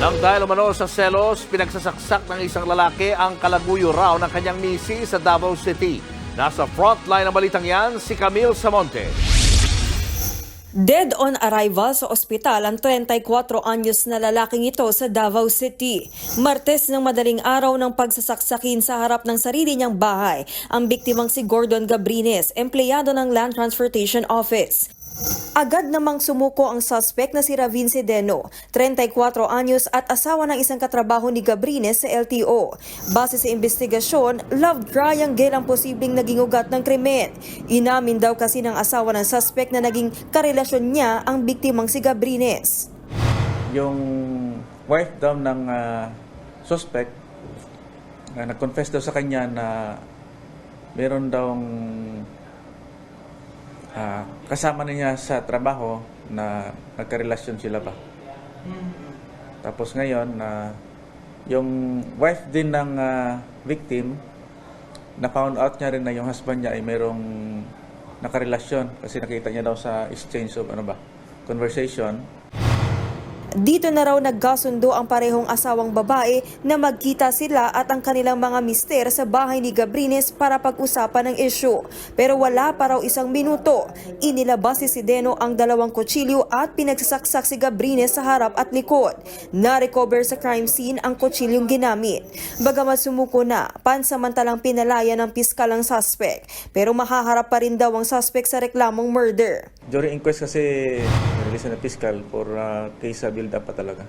Nang dahil umano sa selos, pinagsasaksak ng isang lalaki ang kalaguyo raw ng kanyang misi sa Davao City. Nasa frontline ng balitang yan, si Camille Samonte. Dead on arrival sa ospital ang 34 anyos na lalaking ito sa Davao City. Martes ng madaling araw ng pagsasaksakin sa harap ng sarili niyang bahay, ang biktimang si Gordon Gabrines, empleyado ng Land Transportation Office. Agad namang sumuko ang suspect na si Ravin Sedeno, 34 anyos at asawa ng isang katrabaho ni Gabrines sa LTO. Base sa investigasyon, love triangle ang posibleng naging ugat ng krimen. Inamin daw kasi ng asawa ng suspect na naging karelasyon niya ang biktimang si Gabrines. yung wife daw ng ah, suspect na nag-confess daw sa kanya na meron daw kasama niya sa trabaho na nagkarelasyon sila pa. Tapos ngayon na yung wife din ng ah, victim na found out niya rin na yung husband niya ay merong nakarelasyon kasi nakita niya daw sa exchange of ano ba conversation Dito na raw nagkasundo ang parehong asawang babae na magkita sila at ang kanilang mga mister sa bahay ni Gabrines para pag-usapan ng isyu. Pero wala pa raw isang minuto. Inilabas si Sideno ang dalawang kutsilyo at pinagsasaksak si Gabrines sa harap at likod. Na-recover sa crime scene ang kutsilyong ginamit. Bagamat sumuko na, pansamantalang pinalaya ng piskal ang suspect. Pero mahaharap pa rin daw ang suspect sa reklamong murder. During inquest kasi release na fiscal for uh, case build up pa talaga.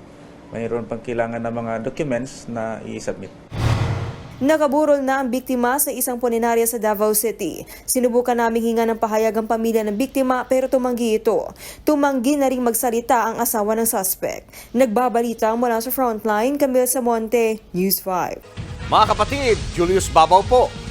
Mayroon pang kailangan ng mga documents na i-submit. Nakaburol na ang biktima sa isang puninarya sa Davao City. Sinubukan naming hinga ng pahayag ang pamilya ng biktima pero tumanggi ito. Tumanggi na ring magsalita ang asawa ng suspect. Nagbabalita mula sa Frontline, Camille Samonte, News 5. Mga kapatid, Julius Babaw po.